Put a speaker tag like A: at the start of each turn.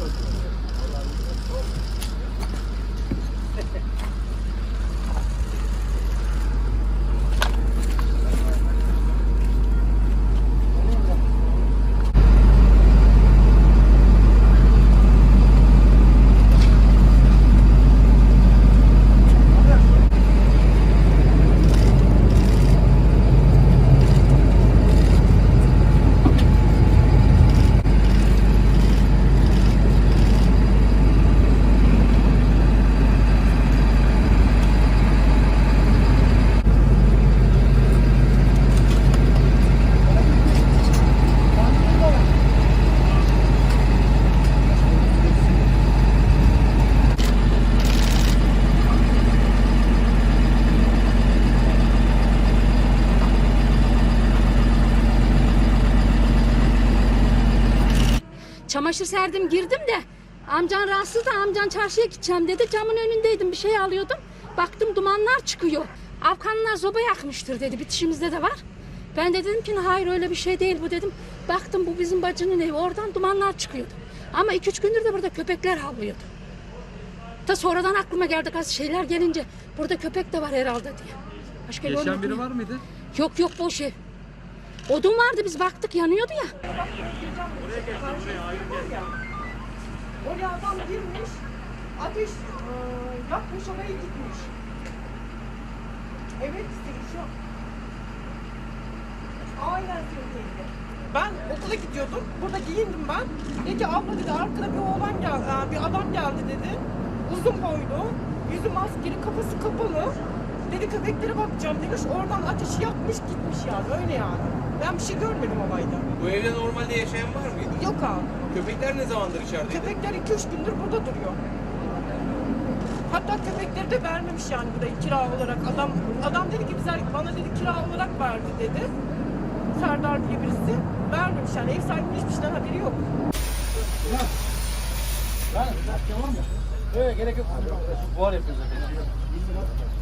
A: Thank you. Çamaşır serdim girdim de amcan rahatsız da amcan çarşıya gideceğim dedi. Camın önündeydim bir şey alıyordum. Baktım dumanlar çıkıyor. Afganlar zoba yakmıştır dedi bitişimizde de var. Ben de dedim ki hayır öyle bir şey değil bu dedim. Baktım bu bizim bacının evi oradan dumanlar çıkıyordu. Ama iki üç gündür de burada köpekler havlıyordu. Ta sonradan aklıma geldi az şeyler gelince burada köpek de var herhalde diye. Başka görmedim
B: biri var mıydı?
A: Yok yok boş ev. Odun vardı biz baktık yanıyordu ya.
C: Oraya adam girmiş, ateş e, yakmış oraya gitmiş. Evet işte. Aynen söyledi. Ben okula gidiyordum. Burada giyindim ben. Dedi ki abla dedi arkada bir oğlan geldi, bir adam geldi dedi. Uzun boylu, yüzü maskeli, kafası kapalı. Dedi köpeklere bakacağım demiş. Oradan ateşi yakmış gitmiş yani öyle yani. Ben bir şey görmedim olayda.
D: Bu evde normalde yaşayan var mıydı?
C: Yok abi.
D: Köpekler ne zamandır içerideydi?
C: Köpekler 2-3 gündür burada duruyor. Hatta köpekleri de vermemiş yani burayı kira olarak. Adam adam dedi ki bize bana dedi kira olarak verdi dedi. Serdar diye birisi. Vermemiş yani ev sahibinin hiçbir şeyden haberi yok.
B: Yok gerek yok. Buhar yapıyoruz zaten.